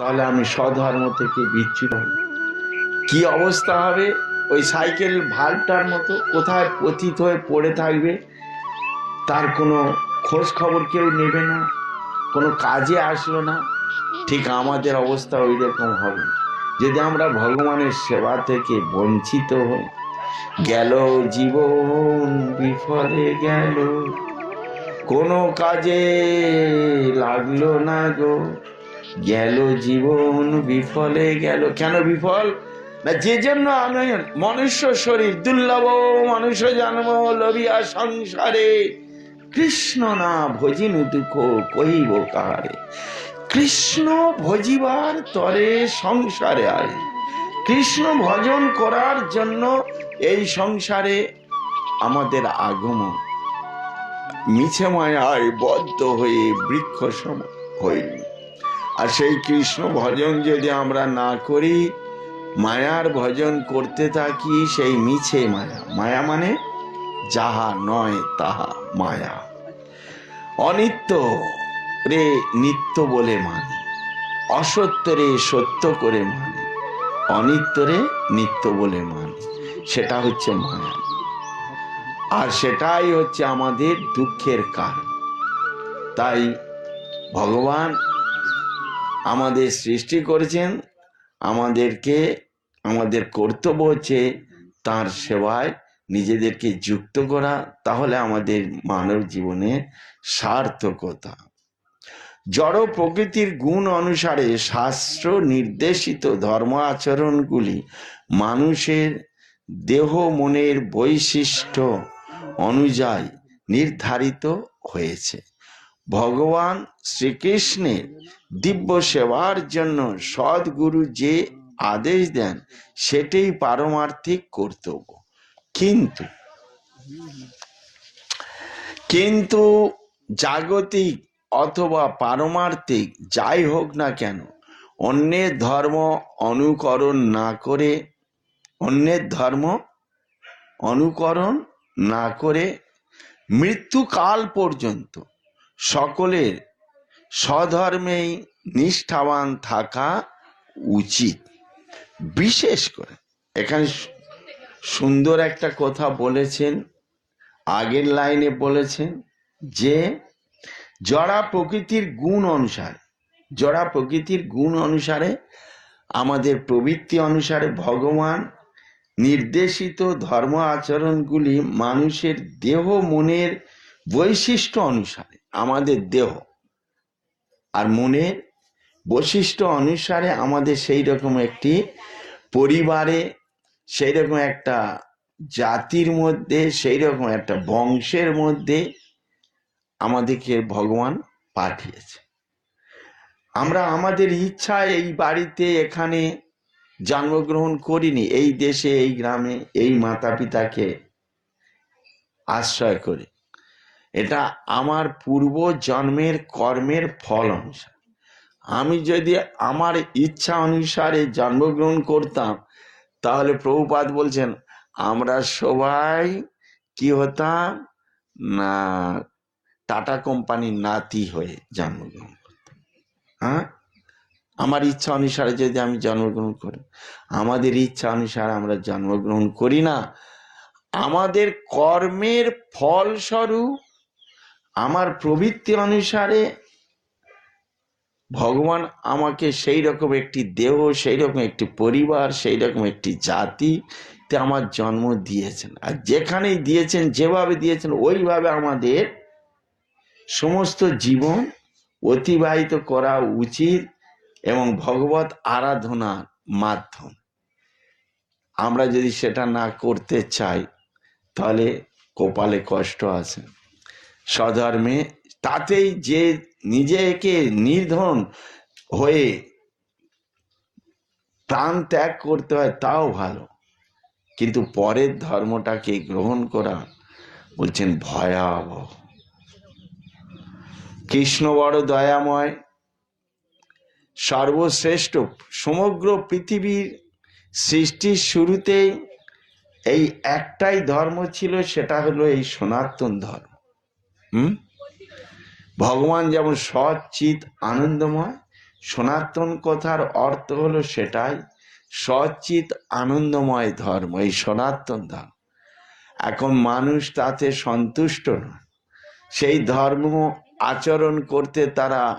তাহলে আমি স্বধর্ম থেকে বিচ্যুত হব কি অবস্থা হবে? ওই সাইকেল ভালটার মতো কোথায় পতিত হয়ে পড়ে থাকবে? তার কোনো খোঁজ খবর কেউ নেবে না, কোনো কাজে আসলো না। ঠিক আমাদের অবস্থা ওই রকম হবে। যদি আমরা ভগবানের সেবা থেকে বঞ্চিত হই, গেল জীবন, বিফলে গেল। কোনো কাজে লাগল না গো। গেল জীবন বিফলে গেল। কেন বিফল? না, যে জন্য মনুষ্য শরীর, দুর্লভ মনুষ্য জন্ম লবিয়া সংসারে। কৃষ্ণ না ভজিনু দুঃখ কহিব কাহারে। কৃষ্ণ ভজিবার তরে সংসারে আরে কৃষ্ণ ভজন করার জন্য এই সংসারে আমাদের আগমন। মিছে মায়ায় বদ্ধ হয়ে বৃক্ষ সম হইল। আর সেই কৃষ্ণ ভজন যদি আমরা না করি, মায়ার ভজন করতে থাকি সেই মিছে মায়া। মায়া মানে যাহা নয় তাহা মায়া। অনিত্য রে নিত্য বলে মানে অসত্য রে সত্য করে মানে অনিত্য রে নিত্য বলে মানে সেটা হচ্ছে মায়া। আর সেটাই হচ্ছে আমাদের দুঃখের কারণ। তাই ভগবান আমাদের সৃষ্টি করেছেন, আমাদেরকে, আমাদের কর্তব্য হচ্ছে তার সেবায় নিজেদেরকে যুক্ত করা, তাহলে আমাদের মানব জীবনে সার্থকতা। জড় প্রকৃতির গুণ অনুসারে শাস্ত্র নির্দেশিত ধর্ম আচরণগুলি মানুষের দেহ মনের বৈশিষ্ট্য অনুযায়ী নির্ধারিত হয়েছে। ভগবান শ্রীকৃষ্ণের দিব্য সেবার জন্য সদ্গুরু যে আদেশ দেন, সেটাই পারমার্থিক কর্তব্য। কিন্তু কিন্তু জাগতিক অথবা পারমার্থিক যাই হোক না কেন, অন্যের ধর্ম অনুকরণ না করে, অন্যের ধর্ম অনুকরণ না করে মৃত্যুকাল পর্যন্ত সকলের স্বধর্মেই নিষ্ঠাবান থাকা উচিত। বিশেষ করে, এখানে সুন্দর একটা কথা বলেছেন, আগের লাইনে বলেছেন যে, জড়া প্রকৃতির গুণ অনুসারে, জড়া প্রকৃতির গুণ অনুসারে, আমাদের প্রবৃত্তি অনুসারে ভগবান নির্দেশিত ধর্ম আচরণগুলি মানুষের দেহ মনের বৈশিষ্ট্য অনুসারে আমাদের দেহ। আর মনের বৈশিষ্ট্য অনুসারে আমাদের সেই রকম একটি পরিবারে, সেই রকম একটা জাতির মধ্যে, সেই রকম একটা বংশের মধ্যে আমাদেরকে ভগবান পাঠিয়েছে। আমরা আমাদের ইচ্ছা এই বাড়িতে এখানে জন্মগ্রহণ করিনি, এই দেশে, এই গ্রামে, এই মাতা পিতাকে আশ্রয় করে। এটা আমার পূর্ব জন্মের কর্মের ফল অনুসারে। আমি যদি আমার ইচ্ছা অনুসারে জন্মগ্রহণ করতাম, তাহলে প্রভুপাদ বলছেন, আমরা সবাই কি হতাম? না, টাটা কোম্পানির নাতি হয়ে জন্মগ্রহণ করতাম। হ্যাঁ? আমার ইচ্ছা অনুসারে যদি আমি জন্মগ্রহণ করি, আমাদের ইচ্ছা অনুসারে আমরা জন্মগ্রহণ করি না। আমাদের কর্মের ফলস্বরূপ আমার প্রবৃত্তি অনুসারে ভগবান আমাকে সেই রকম একটি দেহ সেই রকম একটি পরিবার সেই রকম একটি জাতিতে আমার জন্ম দিয়েছেন। আর যেখানেই দিয়েছেন, যেভাবে দিয়েছেন, ওইভাবে আমাদের সমস্ত জীবন অতিবাহিত করা উচিত এবং ভগবত আরাধনার মাধ্যম। আমরা যদি সেটা না করতে চাই, তাহলে কপালে কষ্ট আছে। স্বধর্মে, তাতেই যে নিজেকে নির্ধন হয়ে প্রাণ ত্যাগ করতে হয়, তাও ভালো। কিন্তু পরের ধর্মটাকে গ্রহণ করা বলছেন ভয়াবহ। কৃষ্ণ বড় দয়াময়, সর্বশ্রেষ্ঠ, সমগ্র পৃথিবীর সৃষ্টির শুরুতেই এই একটাই ধর্ম ছিল, সেটা হলো এই সনাতন ধর্ম। হুম? ভগবান যেমন সৎ চিত আনন্দময়, সনাতন কথার অর্থ হলো সেটাই। সচিত আনন্দময় ধর্ম, এই সনাতন ধর্ম। এখন মানুষ তাতে সন্তুষ্ট নয়। সেই ধর্ম আচরণ করতে তারা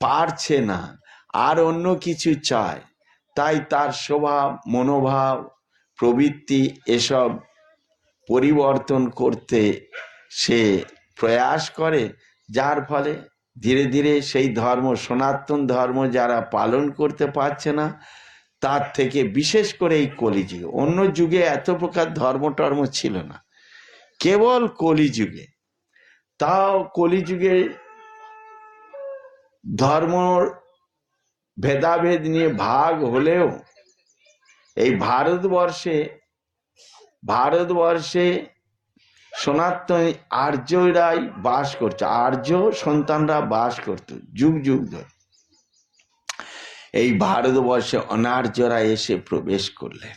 পারছে না, আর অন্য কিছু চায়। তাই তার স্বভাব, মনোভাব, প্রবৃত্তি, এসব পরিবর্তন করতে সে প্রয়াস করে, যার ফলে ধীরে ধীরে সেই ধর্ম, সনাতন ধর্ম যারা পালন করতে পারছে না, তার থেকে বিশেষ করে এই কলিযুগে। অন্য যুগে এত প্রকার ধর্ম টর্ম ছিল না। কেবল কলিযুগে। তাও কলিযুগে ধর্ম ভেদাভেদ নিয়ে ভাগ হলেও, এই ভারতবর্ষে ভারতবর্ষে সনাতন আর্যরাই বাস করছে, আর্য সন্তানরা বাস করত যুগ যুগ ধরে। এই ভারতবর্ষে অনার্যরা এসে প্রবেশ করলেন।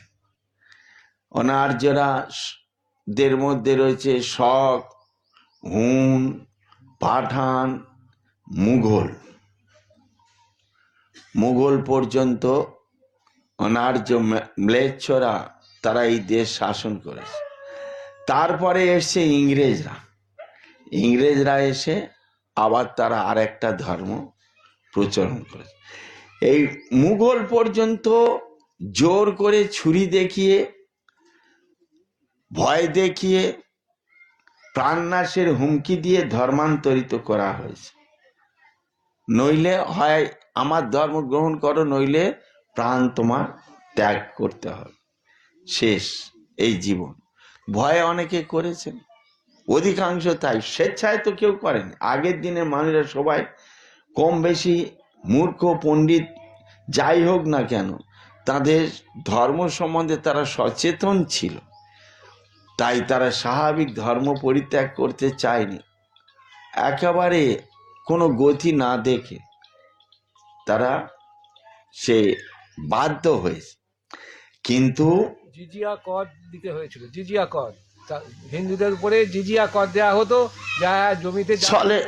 অনার্যরা দের মধ্যে রয়েছে শক, হুন, পাঠান, মুঘল। মুঘল পর্যন্ত অনার্য ম্লেচ্ছরা তারা এই দেশ শাসন করেছে। তারপরে এসছে ইংরেজরা। ইংরেজরা এসে আবার তারা আর একটা ধর্ম প্রচলন করেছে। এই মুঘল পর্যন্ত জোর করে ছুরি দেখিয়ে, ভয় দেখিয়ে, প্রাণনাশের হুমকি দিয়ে ধর্মান্তরিত করা হয়েছে। নইলে হয় আমার ধর্ম গ্রহণ করো, নইলে প্রাণ তোমার ত্যাগ করতে হবে। শেষ, এই জীবন। ভয়ে অনেকে করেছেন। অধিকাংশ তাই, স্বেচ্ছায় তো কেউ করেনি। আগের দিনের মানুষরা সবাই কম বেশি মূর্খ, পণ্ডিত, যাই হোক না কেন, তাদের ধর্ম সম্বন্ধে তারা সচেতন ছিল। তাই তারা স্বাভাবিক ধর্ম পরিত্যাগ করতে চায়নি। একেবারে কোনো গতি না দেখে তারা সে বাধ্য হয়েছে। কিন্তু জিজিয়া কর দিতে হয়েছিল জিজিয়া কর। হিন্দুদের উপরে জিজিয়া কর দেওয়া হতো যা জমিতে।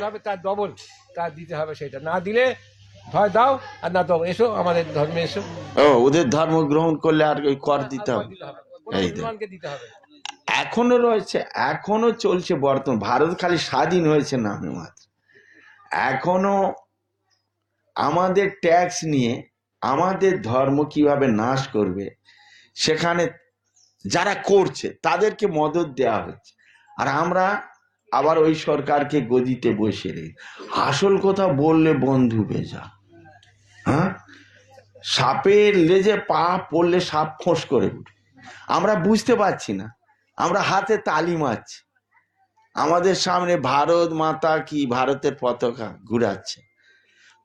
হবে তার ডবল তার দিতে হবে সেটা। না দিলে ভয় দাও আর না দাও এসো আমাদের ধর্মে এসো। ও ওদের ধর্ম গ্রহণ করলে আর ওই কর দিতে হবে। দিতে হবে কোনো এই মুসলমানকে দিতে হবে এখনও রয়েছে এখনও চলছে বর্তমান ভারত খালি স্বাধীন হয়েছে নামে মাত্র। এখনও আমাদের ট্যাক্স নিয়ে আমাদের ধর্ম কীভাবে নাশ করবে সেখানে যারা করছে, তাদেরকে মদত দেওয়া হচ্ছে। আর আমরা আবার ওই সরকারকে গদিতে বসে রেখে আসল কথা বললে বন্ধু বেজা হ্যাঁ? সাপের লেজে পা পড়লে সাপ ফোঁস করে উঠে। আমরা বুঝতে পারছি না। আমরা হাতে তালি মারছি। আমাদের সামনে ভারত মাতা কি, ভারতের পতাকা ঘুরাচ্ছে।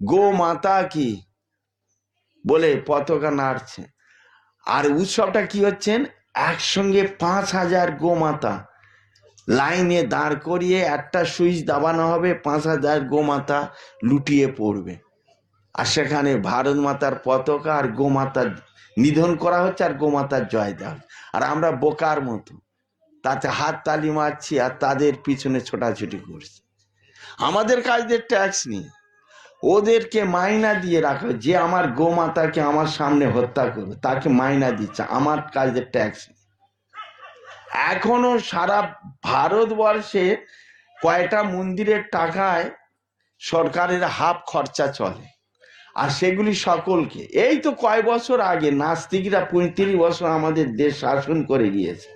গো মাতা কি বলে পতাকা নাড়ছে। আর উৎসবটা কি হচ্ছেন একসঙ্গে পাঁচ হাজার গোমাতা। লাইনে দাঁড় করিয়ে একটা সুইচ দাবানো হবে, পাঁচ হাজার গোমাতা লুটিয়ে পড়বে। আর সেখানে ভারত মাতার পতাকা আর গোমাতার নিধন করা হচ্ছে আর গোমাতার জয় দেওয়া আর আমরা বোকার মতো তাতে হাত তালি মারছি আর তাদের পিছনে ছোটাছুটি করছি। আমাদের কাজদের ট্যাক্স নিয়ে ওদেরকে মাইনা দিয়ে রাখো যে আমার গোমাতাকে আমার সামনে হত্যা করবে, তাকে মাইনা দিচ্ছে, আমার কাজদের ট্যাক্স এখনও সারা ভারতবর্ষে কয়টা মন্দিরের টাকায় সরকারের হাফ খরচা চলে, আর সেগুলি সকলকে। এই তো কয় বছর আগে নাস্তিকরা পঁয়ত্রিশ বছর আমাদের দেশ শাসন করে গিয়েছে।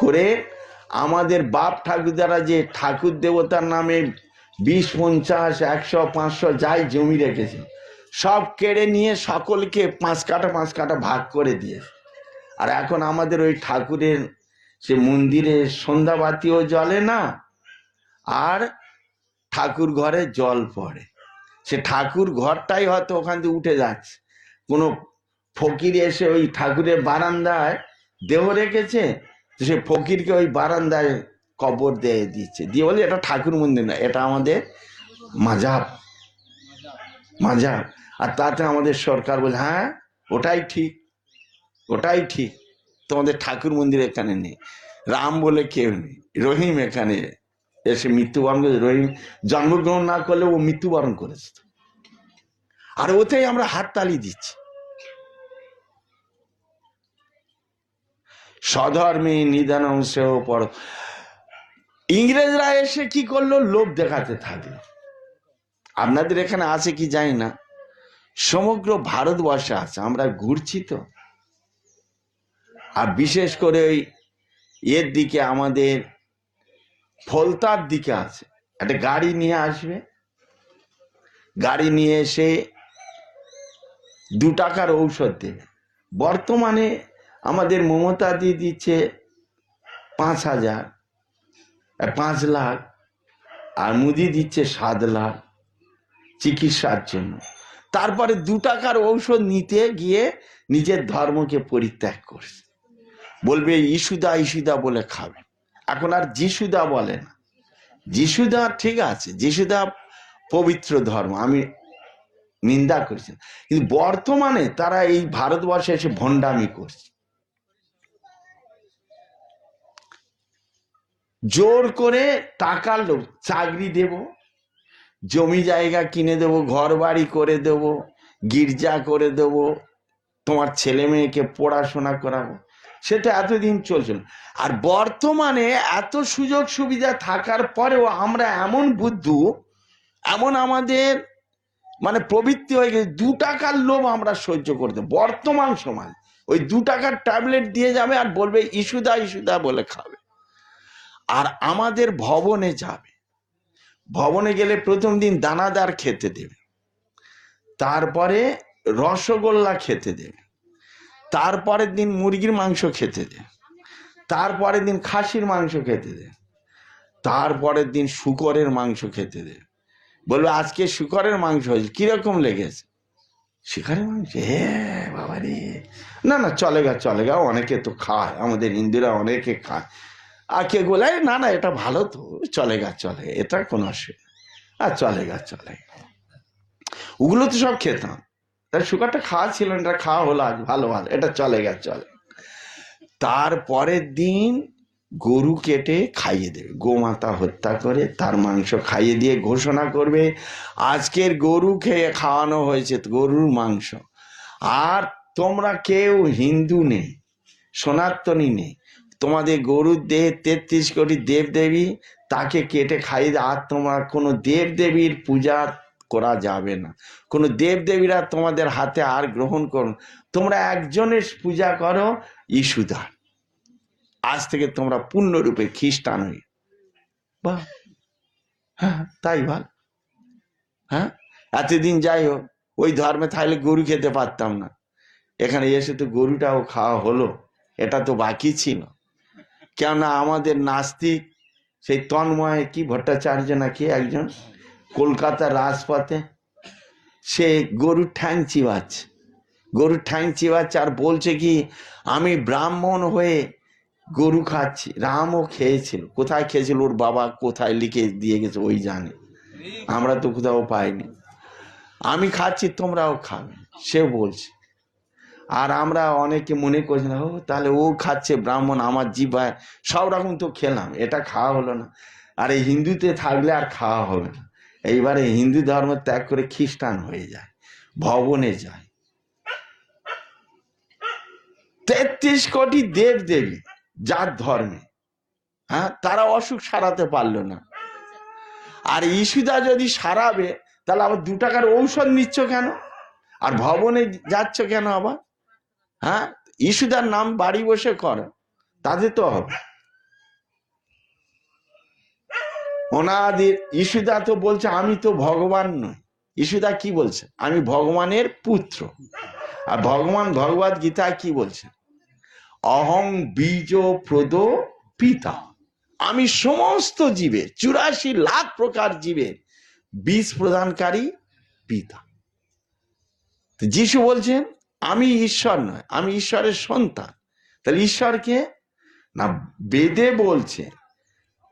করে আমাদের বাপ ঠাকুরদারা যে ঠাকুর দেবতার নামে বিশ, পঞ্চাশ, একশো, পাঁচশো, যাই জমি রেখেছে, সব কেড়ে নিয়ে সকলকে পাঁচ কাটা পাঁচ কাটা ভাগ করে দিয়েছে। আর এখন আমাদের ওই ঠাকুরের সে মন্দিরে সন্ধ্যাবাতিও জ্বলে না, আর ঠাকুর ঘরে জল পড়ে। সে ঠাকুর ঘরটাই হয়তো ওখান থেকে উঠে যাচ্ছে। কোনো ফকির এসে ওই ঠাকুরের বারান্দায় দেহ রেখেছে, সে ফকিরকে ওই বারান্দায় কবর দিয়ে দিচ্ছে। দিয়ে বলে এটা ঠাকুর মন্দির না, এটা আমাদের মাজাব মাজাব আর তাতে আমাদের সরকার বলে হ্যাঁ ওটাই ঠিক ওটাই ঠিক। তোমাদের ঠাকুর মন্দির এখানে নেই। রাম বলে কেউ নেই, রহিম এখানে এসে মৃত্যুবরণ করেছে। রহিম জন্মগ্রহণ না করলে ও মৃত্যুবরণ করেছে। আর ওতেই আমরা হাততালি দিচ্ছি। স্বধর্মে নিদানম সেহ পর ইংরেজরা এসে কি করল? লোভ দেখাতে থাকল আপনাদের এখানে আছে কি জানি না? সমগ্র ভারতবর্ষে আছে। আমরা ঘুরছি তো। আর বিশেষ করে ওই এর দিকে আমাদের ফলতার দিকে আছে। একটা গাড়ি নিয়ে আসবে। গাড়ি নিয়ে এসে দু টাকার ঔষধ দেবে। বর্তমানে আমাদের মমতা দিয়ে দিচ্ছে পাঁচ হাজার। পাঁচ লাখ আর মুদি দিচ্ছে সাত লাখ চিকিৎসার জন্য। তারপরে দু টাকার ঔষধ নিতে গিয়ে নিজের ধর্মকে পরিত্যাগ করছে। বলবে, ইসুদা ইসুদা বলে খাবে। এখন আর যিশুদা বলে না। যিশুদা ঠিক আছে, যিশুদা পবিত্র ধর্ম, আমি নিন্দা করছি। কিন্তু বর্তমানে তারা এই ভারতবর্ষে এসে ভণ্ডামি করছে। জোর করে টাকার লোক, চাকরি দেব, জমি জায়গা কিনে দেব ঘর বাড়ি করে দেব, গির্জা করে দেব, তোমার ছেলে মেয়েকে পড়াশোনা করাবো। সেটা এতদিন চলছিল। আর বর্তমানে এত সুযোগ সুবিধা থাকার পরেও আমরা এমন বুদ্ধু, এমন আমাদের মানে প্রবৃত্তি হয়ে গেছে, দু টাকার লোভ আমরা সহ্য করতে, বর্তমান সময় ওই দু টাকার ট্যাবলেট দিয়ে যাবে আর বলবে ইস্যুদা ইস্যুদা বলে খাবে। আর আমাদের ভবনে যাবে। ভবনে গেলে প্রথম দিন দানাদার খেতে দেবে। তারপরে রসগোল্লা খেতে দেবে। তারপরের দিন মুরগির মাংস খেতে দেবে। তারপরের দিন খাসির মাংস খেতে দেবে। তারপরের দিন শুকরের মাংস খেতে দেবে। বলবে, আজকে শুকরের মাংস হয়েছে। কীরকম লেগেছে? শিকারের মাংস? হে বাবা রে না না, চলে গা চলেগা চলেগা অনেকে তো খায়। আমাদের হিন্দুরা অনেকে খায়। আর কে বলে না না, এটা ভালো তো চলেগা চলে, এটা কোনো অসুবিধা আর চলেগা চলে ওগুলো তো সব খেতাম। তার সুগারটা খাওয়া ছিল এটা খাওয়া হলো আজ ভালো ভালো, এটা চলেগা চলে। তারপরের দিন গরু কেটে খাইয়ে দেবে, গোমাতা হত্যা করে, তার মাংস খাইয়ে দিয়ে ঘোষণা করবে, আজকের গরু খেয়ে খাওয়ানো হয়েছে গরুর মাংস। আর তোমরা কেউ হিন্দু নেই, সনাতনী নেই তোমাদের গরুর দেহে তেত্রিশ কোটি দেবদেবী, তাকে কেটে খাইয়ে আর তোমার কোনো দেবদেবীর পূজা করা যাবে না। কোনো দেবদেবীরা তোমাদের হাতে আর গ্রহণ করো। তোমরা একজনের পূজা করো ইসুদার আজ থেকে তোমরা পূর্ণরূপে খ্রিস্টান হয়ে বাহ! হ্যাঁ তাই ভালো। হ্যাঁ এতদিন যাই হোক, ওই ধর্মে থাকলে গরু খেতে পারতাম না। এখানে এসে তো গরুটাও খাওয়া হলো, এটা তো বাকি ছিল। কেননা আমাদের নাস্তিক সেই তন্ময় কি ভট্টাচার্য নাকি একজন কলকাতার রাজপথে? সে গরুর ঠ্যাং চিবাচ্ছে। গরুর ঠ্যাং চিবাচ্ছে আর বলছে কি, আমি ব্রাহ্মণ হয়ে গরু খাচ্ছি। রামও খেয়েছিল। কোথায় খেয়েছিল ওর বাবা কোথায় লিখে দিয়ে গেছে ওই জানে। আমরা তো কোথাও পাইনি। আমি খাচ্ছি, তোমরাও খাবে। সে বলছে। আর আমরা অনেকে মনে করছি না, ও, তাহলে ও খাচ্ছে, ব্রাহ্মণ আমার জিভায় সব রকম তো খেলাম, এটা খাওয়া হলো না। আর এই হিন্দুতে থাকলে আর খাওয়া হবে না। এইবারে হিন্দু ধর্ম ত্যাগ করে খ্রিস্টান হয়ে যায়, ভবনে যায়। তেত্রিশ কোটি দেব দেবী যার ধর্মে হ্যাঁ তারা অসুখ সারাতে পারল না। আর ইস্যুদা যদি সারাবে, তাহলে আবার দু টাকার ঔষধ নিচ্ছ কেন? আর ভবনে যাচ্ছ কেন আবার? হ্যাঁ? ইস্যুদার নাম বাড়ি বসে করো, তাতে তো হবে। ওনাদের ইস্যুদা তো বলছে, আমি তো ভগবান নই। ইস্যুদা কি বলছে? আমি ভগবানের পুত্র। আর ভগবান, ভগবত গীতা কি বলছে? অহং বীজ প্রদ পিতা। আমি সমস্ত জীবের চুরাশি লাখ প্রকার জীবের বীজ প্রদানকারী পিতা। যিশু বলছেন আমি ঈশ্বর নয়, আমি ঈশ্বরের সন্তান। তাহলে ঈশ্বরকে না বেদে বলছে,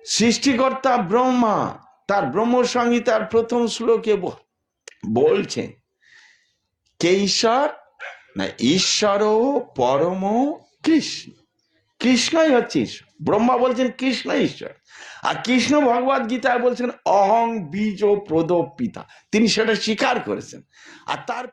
সৃষ্টিকর্তা ব্রহ্মা, তার ব্রহ্ম সংহিতার প্রথম শ্লোকে বলছেন কে ঈশ্বর? না ঈশ্বর পরম কৃষ্ণ। কৃষ্ণই হচ্ছে ঈশ্বর। ব্রহ্মা বলছেন কৃষ্ণ ঈশ্বর। আর কৃষ্ণ ভগবদ গীতায় বলছেন অহং বীজ প্রদ পিতা তিনি সেটা স্বীকার করেছেন। আর তার